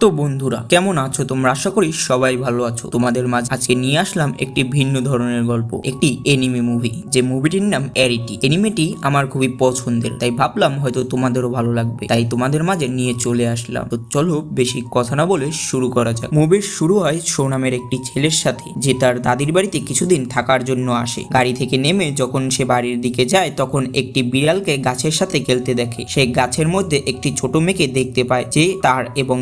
তো বন্ধুরা, কেমন আছো তোমরা? আশা করি সবাই ভালো আছো। তোমাদের মাঝে আজকে নিয়ে আসলাম একটি ভিন্ন ধরনের গল্প, একটি এনিমে মুভি যে মুভিটির নাম অ্যারিটি এনিমেটি আমার খুবই পছন্দের, তাই ভাবলাম হয়তো তোমাদেরও ভালো লাগবে। তাই তোমাদের মাঝে নিয়ে চলে আসলাম। তো চলো বেশি কথা না বলে শুরু করা যাক। মুভির শুরু হয় সোনামের একটি ছেলের সাথে, যে তার দাদির বাড়িতে কিছুদিন থাকার জন্য আসে। গাড়ি থেকে নেমে যখন সে বাড়ির দিকে যায়, তখন একটি বিড়ালকে গাছের সাথে খেলতে দেখে। সে গাছের মধ্যে একটি ছোট মেয়েকে দেখতে পায়, যে তার এবং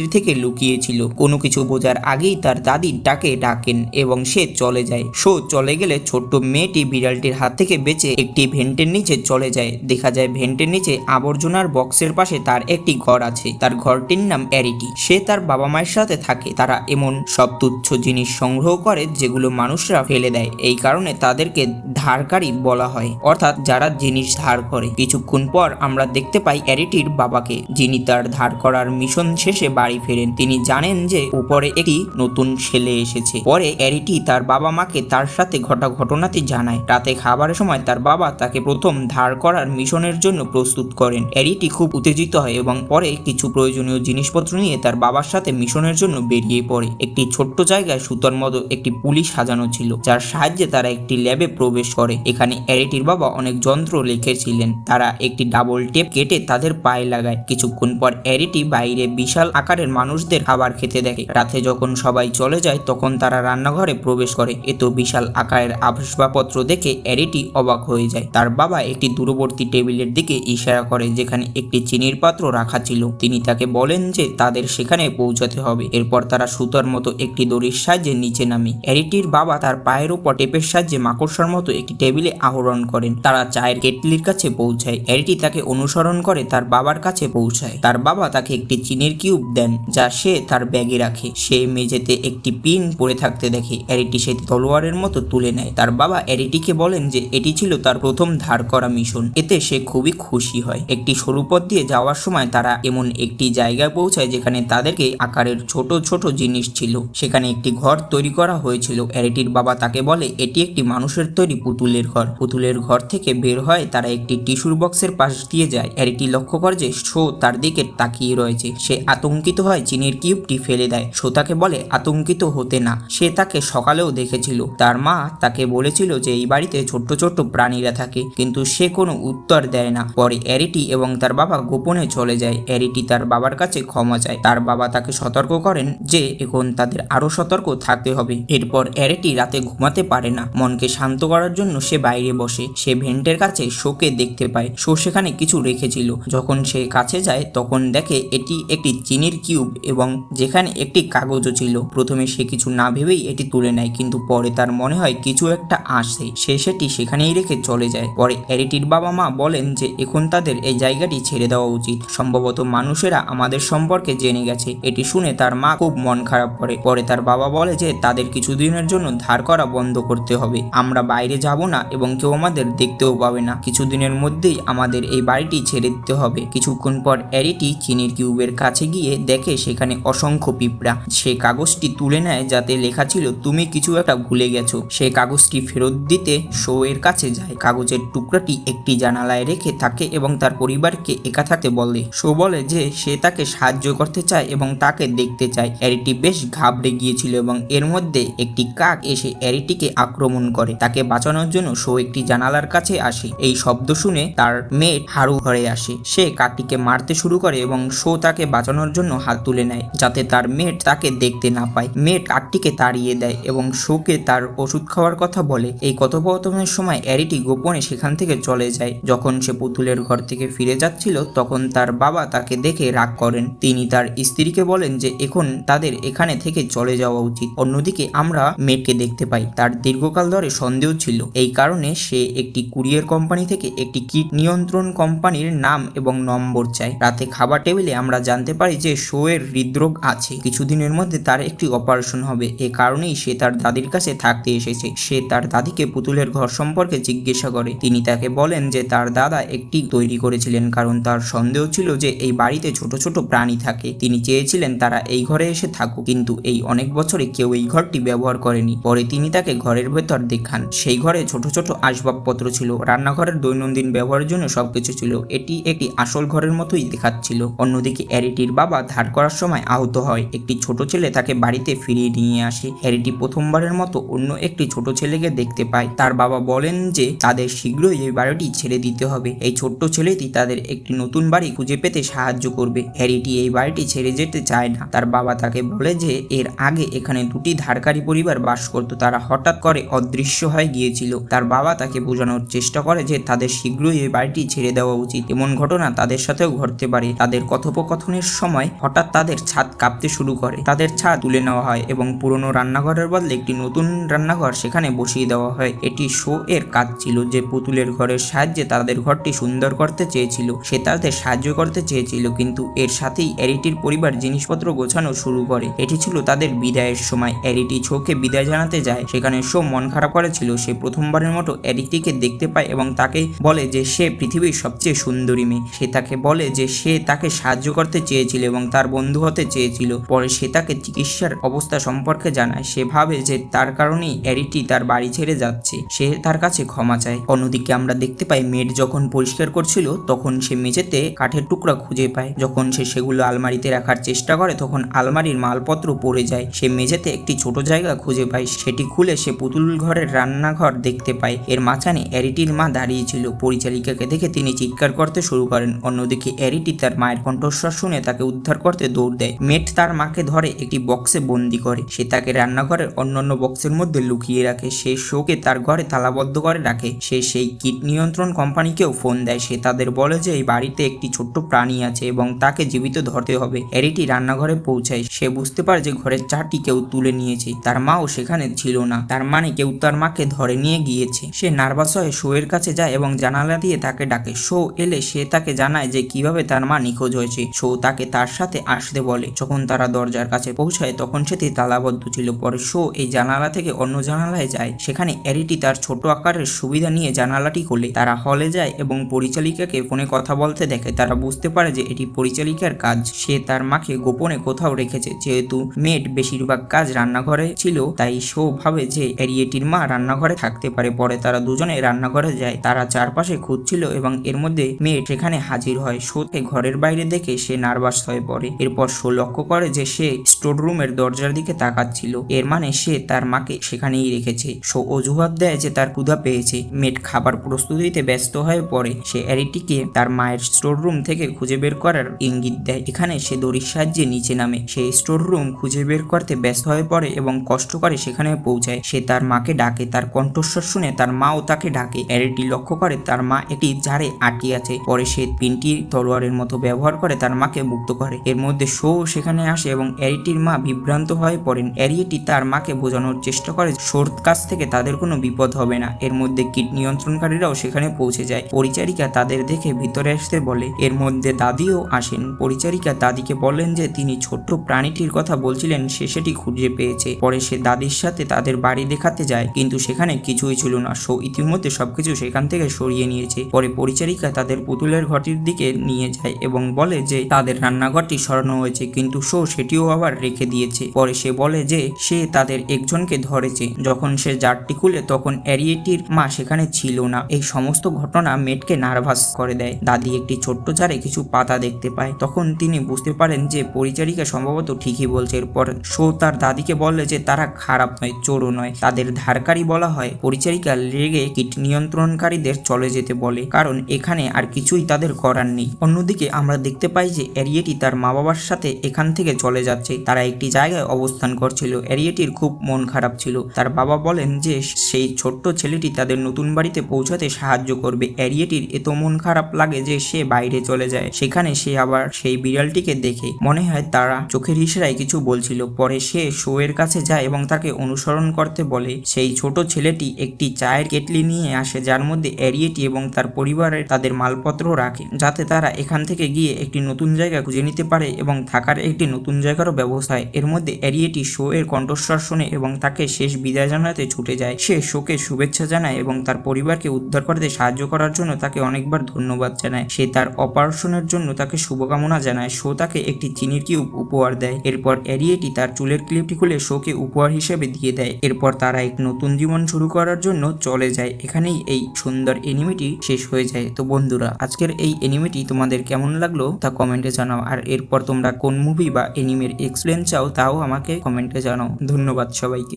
বিড়ালটির থেকে লুকিয়েছিল। কোনো কিছু বোঝার আগেই তার দাদি তাকে ডাকেন এবং সে চলে যায়। শো চলে গেলে ছোট্ট মেয়েটি বিড়ালটির হাত থেকে বেঁচে একটি ভেন্টের নিচে চলে যায়। দেখা যায় ভেন্টের নিচে আবর্জনার বক্সের পাশে তার একটি ঘর আছে। তার ঘরটির নাম অ্যারিটি। সে তার বাবা মায়ের সাথে থাকে। তারা এমন সব তুচ্ছ জিনিস সংগ্রহ করে যেগুলো মানুষরা ফেলে দেয়। এই কারণে তাদেরকে ধারকারী বলা হয়। অর্থাৎ যারা জিনিস ধার করে। কিছুক্ষণ পর আমরা দেখতে পাই অ্যারিটির বাবাকে, যিনি তার ধার করার মিশন শেষে বাড়ি ফেরেন। তিনি জানেন যে উপরে একটি নতুন ছেলে এসেছে। পরে অ্যারিটি তার বাবা মাকে তার সাথে ঘটা ঘটনাটি জানায়। রাতে খাবারের সময় তার বাবা তাকে প্রথম ধার করার মিশনের জন্য প্রস্তুত করেন। অ্যারিটি খুব উত্তেজিত হয় এবং পরে কিছু প্রয়োজনীয় জিনিসপত্র নিয়ে তার বাবার সাথে মিশনের জন্য বেরিয়ে পড়ে। একটি ছোট্ট জায়গায় সুতোর মতো একটি পুলিশ সাজানো ছিল, যার সাহায্যে তারা একটি ল্যাবে প্রবেশ করে। এখানে অ্যারিটির বাবা অনেক যন্ত্র লিখেছিলেন। তারা একটি ডাবল টেপ কেটে তাদের পায়ে লাগায়। কিছুক্ষণ পর অ্যারিটি বাইরে বিশাল আকারের মানুষদের খাবার খেতে দেখে। রাতে যখন সবাই চলে যায়, তখন তারা রান্নাঘরে প্রবেশ করে। এত বিশাল আকারের আসবাবপত্র দেখে অ্যারিটি অবাক হয়ে যায়। তার বাবা একটি দূরবর্তী টেবিলের দিকে ইশারা করে, যেখানে একটি চিনির পাত্র রাখা ছিল। তিনি তাকে বলেন যে তাদের সেখানে পৌঁছাতে হবে। এরপর তারা সুতার মতো একটি দড়ির সাহায্যে নিচে নামে। অ্যারিটির বাবা তার পায়ের উপর টেপের সাহায্যে মাকড়সার মতো একটি টেবিলে আহরণ করেন। তারা চায়ের কেটলির কাছে পৌঁছায়। অ্যারিটি তাকে অনুসরণ করে তার বাবার কাছে পৌঁছায়। তার বাবা তাকে একটি চিনির কিউব দেন। যা সে তার ব্যাগে রাখে। সে মেঝেতে একটি পিন পড়ে থাকতে দেখে। অ্যারিটি সে তলোয়ারের মতো তুলে নেয়। তার বাবা অ্যারিটিকে বলেন যে, এটি ছিল তার প্রথম ধার করা মিশন। এতে সে খুবই খুশি হয়। একটি সরু পথ দিয়ে যাওয়ার সময় তারা এমন একটি জায়গায় পৌঁছায় যেখানে তাদেরকে আকারের ছোট ছোট জিনিস ছিল। সেখানে একটি ঘর তৈরি করা হয়েছিল। অ্যারিটির বাবা তাকে বলে, এটি একটি মানুষের তৈরি পুতুলের ঘর। পুতুলের ঘর থেকে বের হয় তারা একটি টিস্যুর বক্সের পাশ দিয়ে যায়। অ্যারিটি লক্ষ্য করে যে শো তার দিকে তাকিয়ে রয়েছে। সে আতঙ্কিত হয় চিনির কিউবটি ফেলে দেয়। শ্রোতাকে বলে, আতঙ্কিত হতে না। সে তাকে সকালেও দেখেছিল। তার মা তাকে বলেছিল যে, এই বাড়িতে ছোট্ট ছোট্ট প্রাণীরা থাকে, কিন্তু সে কোনো উত্তর দেয় না। পরে অ্যারিটি এবং তার বাবা গোপনে চলে যায়। অ্যারিটি তার বাবার কাছে ক্ষমা চায়। তার বাবা তাকে সতর্ক করেন যে, এখন তাদের আরও সতর্ক থাকতে হবে। এরপর অ্যারিটি রাতে ঘুমাতে পারে না। মনকে শান্ত করার জন্য সে বাইরে বসে। সে ভেন্টের কাছে শোকে দেখতে পায়। শো সেখানে কিছু রেখেছিল। যখন সে কাছে যায়, তখন দেখে এটি একটি চিনির কিউব এবং যেখানে একটি কাগজও ছিল। প্রথমে সে কিছু না ভেবেই এটি তুলে নেয়, কিন্তু পরে তার মনে হয় কিছু একটা আসে সে সেটি সেখানেই রেখে চলে যায়। পরে অ্যারিটির বাবা মা বলেন যে, এখন তাদের এই জায়গাটি ছেড়ে দেওয়া উচিত। সম্ভবত মানুষেরা আমাদের সম্পর্কে জেনে গেছে। এটি শুনে তার মা খুব মন খারাপ করে। পরে তার বাবা বলে যে, তাদের কিছুদিনের জন্য ধার করা বন্ধ করতে হবে। আমরা বাইরে যাব না এবং কেউ আমাদের দেখতেও পাবে না। কিছুদিনের মধ্যেই আমাদের এই বাড়িটি ছেড়ে দিতে হবে। কিছুক্ষণ পর অ্যারিটি চিনির কিউবের কাছে গিয়ে দেখে সেখানে অসংখ্য পিঁপড়া। সে কাগজটি তুলে নেয় যাতে লেখা ছিল, তুমি কিছু একটা ভুলে গেছো। সে কাগজটি ফেরত দিতে শো এর কাছে যায়। কাগজের টুকরাটি একটি জানালায় রেখে থাকে এবং তার পরিবারকে একা থাকতে বলে। শো বলে যে সে তাকে সাহায্য করতে চায় এবং তাকে দেখতে চায়। অ্যারিটি বেশ ঘাবড়ে গিয়েছিল এবং এর মধ্যে একটি কাক এসে অ্যারিটিকে আক্রমণ করে। তাকে বাঁচানোর জন্য শো একটি জানালার কাছে আসে। এই শব্দ শুনে তার মেয়ে হারু ঘরে আসে। সে কাকটিকে মারতে শুরু করে এবং শো তাকে বাঁচানোর জন্য হাত তুলে নেয়, যাতে তার মেট তাকে দেখতে না পায়। মেট কাকটিকে তাড়িয়ে দেয় এবং শোকে তার ওষুধ খাওয়ার কথা বলে। এই কথোপকথনের সময় অ্যারিটি গোপনে সেখান থেকে চলে যায়। যখন সে পুতুলের ঘর থেকে ফিরে যাচ্ছিল, তখন তার বাবা তাকে দেখে রাগ করেন। তিনি তার স্ত্রীকে বলেন যে, এখন তাদের এখানে থেকে চলে যাওয়া উচিত। অন্যদিকে আমরা মেটকে দেখতে পাই। তার দীর্ঘকাল ধরে সন্দেহ ছিল। এই কারণে সে একটি কুরিয়ার কোম্পানি থেকে একটি কিট নিয়ন্ত্রণ কোম্পানির নাম এবং নম্বর চায়। রাতে খাবার টেবিলে আমরা জানতে পারি যে শো এর হৃদরোগ আছে। কিছুদিনের মধ্যে তার একটি অপারেশন হবে। এ কারণেই সে তার দাদির কাছে থাকতে এসেছে। সে তার দাদিকে পুতুলের ঘর সম্পর্কে জিজ্ঞাসা করে। তিনি তাকে বলেন যে তার দাদা একটি তৈরি করেছিলেন, কারণ তার সন্দেহ ছিল যে এই বাড়িতে ছোট ছোট প্রাণী থাকে। তিনি চেয়েছিলেন তারা এই ঘরে এসে থাকুক, কিন্তু এই অনেক বছরে কেউ এই ঘরটি ব্যবহার করেনি। পরে তিনি তাকে ঘরের ভেতর দেখান। সেই ঘরে ছোট ছোট আসবাবপত্র ছিল। রান্নাঘরের দৈনন্দিন ব্যবহারের জন্য সবকিছু ছিল। এটি একটি আসল ঘরের মতোই দেখাচ্ছিল। অন্যদিকে অ্যারিটির বাবা ধার করার সময় আহত হয়। একটি ছোট ছেলে তাকে বাড়িতে ফিরিয়ে নিয়ে আসে। হ্যারিটি প্রথমবারের মতো অন্য একটি ছোট ছেলেকে দেখতে পায়। তার বাবা বলেন যে, তাদের শীঘ্রই এই বাড়িটি ছেড়ে দিতে হবে। এই ছোট্ট ছেলেটি তাদের একটি নতুন বাড়ি খুঁজে পেতে সাহায্য করবে। হ্যারিটি এই বাড়িটি ছেড়ে যেতে চায় না। তার বাবা তাকে বলে যে, এর আগে এখানে দুটি ধারকারী পরিবার বাস করত। তারা হঠাৎ করে অদৃশ্য হয়ে গিয়েছিল। তার বাবা তাকে বোঝানোর চেষ্টা করে যে, তাদের শীঘ্রই এই বাড়িটি ছেড়ে দেওয়া উচিত। এমন ঘটনা তাদের সাথেও ঘটতে পারে। তাদের কথোপকথনের সময় হঠাৎ তাদের ছাদ কাঁপতে শুরু করে। তাদের ছাদ তুলে নেওয়া হয় এবং পুরনো রান্নাঘরের বদলে একটি নতুন রান্নাঘর সেখানে বসিয়ে দেওয়া হয়। এটি শো এর কাজ ছিল যে পুতুলের ঘরের সাহায্যে তাদের ঘরটি সুন্দর করতে চেয়েছিল। সে তাদের সাহায্য করতে চেয়েছিল, কিন্তু এর সাথেই এরিটির পরিবার জিনিসপত্র গোছানো শুরু করে। এটি ছিল তাদের বিদায়ের সময়। এরিটি শোকে বিদায় জানাতে যায়। সেখানে শো মন খারাপ করেছিল। সে প্রথমবারের মতো এরিটিকে দেখতে পায় এবং তাকে বলে যে সে পৃথিবীর সবচেয়ে সুন্দরী মেয়ে। সে তাকে বলে যে সে তাকে সাহায্য করতে চেয়েছিল এবং তার বন্ধু হতে চেয়েছিল। পরে সে তাকে চিকিৎসার অবস্থা সম্পর্কে জানায়। সে ভাবে যে তার কারণেই অ্যারিটি তার বাড়ি ছেড়ে যাচ্ছে। সে তার কাছে ক্ষমা চায়। অন্যদিকে আমরা দেখতে পাই, মেড যখন পরিষ্কার করছিল, তখন সে মেঝেতে কাঠের টুকরা খুঁজে পায়। যখন সে সেগুলো আলমারিতে রাখার চেষ্টা করে, তখন আলমারির মালপত্র পড়ে যায়। সে মেঝেতে একটি ছোট জায়গা খুঁজে পায়। সেটি খুলে সে পুতুল ঘরের রান্নাঘর দেখতে পায়। এর মাঝখানে অ্যারিটির মা দাঁড়িয়েছিল পরিচালিকাকে দেখে তিনি চিৎকার করতে শুরু করেন। অন্যদিকে অ্যারিটি তার মায়ের কণ্ঠস্বর শুনে তাকে উদ্ধার করতে দৌড় দেয়। মেট তার মাকে ধরে একটি বক্সে বন্দি করে। সে তাকে রান্নাঘরের অন্যান্য বক্সের মধ্যে লুকিয়ে রাখে। সে শোকে তার ঘরে তালাবদ্ধ করে রাখে। সে সেই কীট নিয়ন্ত্রণ কোম্পানিকেও ফোন দেয়। সে তাদের বলে যে, এই বাড়িতে একটি ছোট্ট প্রাণী আছে এবং তাকে জীবিত ধরতে হবে। অ্যারিটি রান্নাঘরে পৌঁছায়। সে বুঝতে পারে যে, ঘরের চারটি কেউ তুলে নিয়েছে। তার মাও সেখানে ছিল না। তার মানে কেউ তার মাকে ধরে নিয়ে গিয়েছে। সে নার্ভাস হয়ে শোয়ের কাছে যায় এবং জানালা দিয়ে তাকে ডাকে। শো এলে সে তাকে জানায় যে, কীভাবে তার মা নিখোঁজ হয়েছে। শো তাকে তার সাথে আসতে বলে। যখন তারা দরজার কাছে পৌঁছায়, তখন সেটি তালাবদ্ধ ছিল। পরে শো এই জানালা থেকে অন্য জানালায় যায়। সেখানে অ্যারিটি তার ছোট আকারের সুবিধা নিয়ে জানালাটি খোলে। তারা হলে যায় এবং পরিচালিকাকে ফোনে কথা বলতে দেখে। তারা বুঝতে পারে যে এটি পরিচালিকার কাজ। সে তার মাকে গোপনে কোথাও রেখেছে। যেহেতু মেড বেশিরভাগ কাজ রান্নাঘরে ছিল, তাই শো ভাবে যে এরিয়েটির মা রান্নাঘরে থাকতে পারে। পরে তারা দুজনে রান্নাঘরে যায়। তারা চারপাশে খুঁজছিল এবং এর মধ্যে মেড সেখানে হাজির হয়। শোতে ঘরের বাইরে দেখে সে নার্ভাস হয়ে পড়ে। এরপর শো লক্ষ্য করে যে সে স্টোর রুমের দরজার দিকে তাকাচ্ছিল। এর মানে সে তার মাকে সেখানেই রেখেছে। শো অজুহাত দেয় যে তার ক্ষুধা পেয়েছে। মেট খাবার প্রস্তুতিতে ব্যস্ত হয়ে পড়ে। সে অ্যারিটিকে তার মায়ের স্টোর রুম থেকে খুঁজে বের করার ইঙ্গিত দেয়। এখানে সে দড়ির সাহায্যে নিচে নামে। সে স্টোর রুম খুঁজে বের করতে ব্যস্ত হয়ে পড়ে এবং কষ্ট করে সেখানে পৌঁছায়। সে তার মাকে ডাকে। তার কণ্ঠস্বর শুনে তার মাও তাকে ডাকে। অ্যারিটি লক্ষ্য করে তার মা একটি ঝাড়ে আটকে আছে। পরে সে পিনটি তলোয়ারের মতো ব্যবহার করে তার মাকে মুক্ত করে। এর মধ্যে শো সেখানে আসে এবং অ্যারিটির মা বিভ্রান্ত হয়ে পড়েন। অ্যারিয়েটি তার মাকে বোঝানোর চেষ্টা করে, শোর কাছ থেকে তাদের কোনো বিপদ হবে না। এর মধ্যে কীট নিয়ন্ত্রণকারীরাও সেখানে পৌঁছে যায়। পরিচারিকা তাদের দেখে ভিতরে আসতে বলে, এর মধ্যে দাদিও আসেন। পরিচারিকা দাদিকে বলেন যে, তিনি ছোট্ট প্রাণীটির কথা বলছিলেন, সে সেটি খুঁজে পেয়েছে। পরে সে দাদির সাথে তাদের বাড়ি দেখাতে যায়, কিন্তু সেখানে কিছুই ছিল না। শো ইতিমধ্যে সবকিছু সেখান থেকে সরিয়ে নিয়েছে। পরে পরিচারিকা তাদের পুতুলের ঘরটির দিকে নিয়ে যায় এবং বলে যে, তাদের রান্নাঘরটি সরানো হয়েছে, কিন্তু শো সেটিও আবার রেখে দিয়েছে। পরে সে বলে যে, সে তাদের একজনকে ধরেছে। যখন সে জারটি খুলে, তখন অ্যারিয়েটির মা সেখানে ছিল না। এই সমস্ত ঘটনা মেটকে নার্ভাস করে দেয়। দাদি একটি ছোট্ট চারে কিছু পাতা দেখতে পায়। তখন তিনি বুঝতে পারেন যে, পরিচারিকা সম্ভবত ঠিকই বলছে। এরপর শো তার দাদিকে বলে যে, তারা খারাপ নয়, চোরও নয়। তাদের ধারকারী বলা হয়, পরিচারিকা রেগে কীট নিয়ন্ত্রণকারীদের চলে যেতে বলে। কারণ এখানে আর কিছুই তাদের করার নেই। অন্যদিকে আমরা দেখতে পাই যে এরিয়েটি তার মা বাবার সাথে এখান থেকে চলে যাচ্ছে। তারা একটি জায়গায় অবস্থান করছিল। এরিয়েটির খুব মন খারাপ ছিল। তার বাবা বলেন যে, সেই ছোট্ট ছেলেটি তাদের নতুন বাড়িতে পৌঁছাতে সাহায্য করবে। এরিয়েটির এত মন খারাপ লাগে যে, সে বাইরে চলে যায়। সেখানে সে আবার সেই বিড়ালটিকে দেখে। মনে হয় তারা চোখের ইশারায় কিছু বলছিল। পরে সে শোয়ের কাছে যায় এবং তাকে অনুসরণ করতে বলে, সেই ছোট ছেলেটি একটি চায়ের কেটলি নিয়ে আসে, যার মধ্যে এরিয়েটি এবং তার পরিবারের তাদের মালপত্র রাখে। যাতে তারা এখান থেকে গিয়ে একটি নতুন জায়গা খুঁজে নিতে পারে। এবং থাকার একটি নতুন জায়গারও ব্যবস্থা হয়। এর মধ্যে এরিয়েটি শো এর কণ্ঠস্বর শুনে এবং তাকে শেষ বিদায় জানাতে ছুটে যায়। সে শোকে শুভেচ্ছা জানায় এবং তার পরিবারকে উদ্ধার করতে সাহায্য করার জন্য তাকে অনেকবার ধন্যবাদ জানায়। সে তার অপারেশনের জন্য তাকে শুভকামনা জানায়। শো তাকে একটি চিনির কিউব উপহার দেয়। এরপর এরিয়েটি তার চুলের ক্লিপটি খুলে শোকে উপহার হিসেবে দিয়ে দেয়। এরপর তারা এক নতুন জীবন শুরু করার জন্য চলে যায়। এখানেই এই সুন্দর এনিমেটি শেষ হয়ে যায়। তো বন্ধুরা, আজকের এই এনিমেটি তোমাদের কেমন লাগল তা কমেন্টে জানাও। আর এর এরপর তোমরা কোন মুভি বা এনিমের এক্সপ্লেন চাও তাও আমাকে কমেন্টে জানাও। ধন্যবাদ সবাইকে।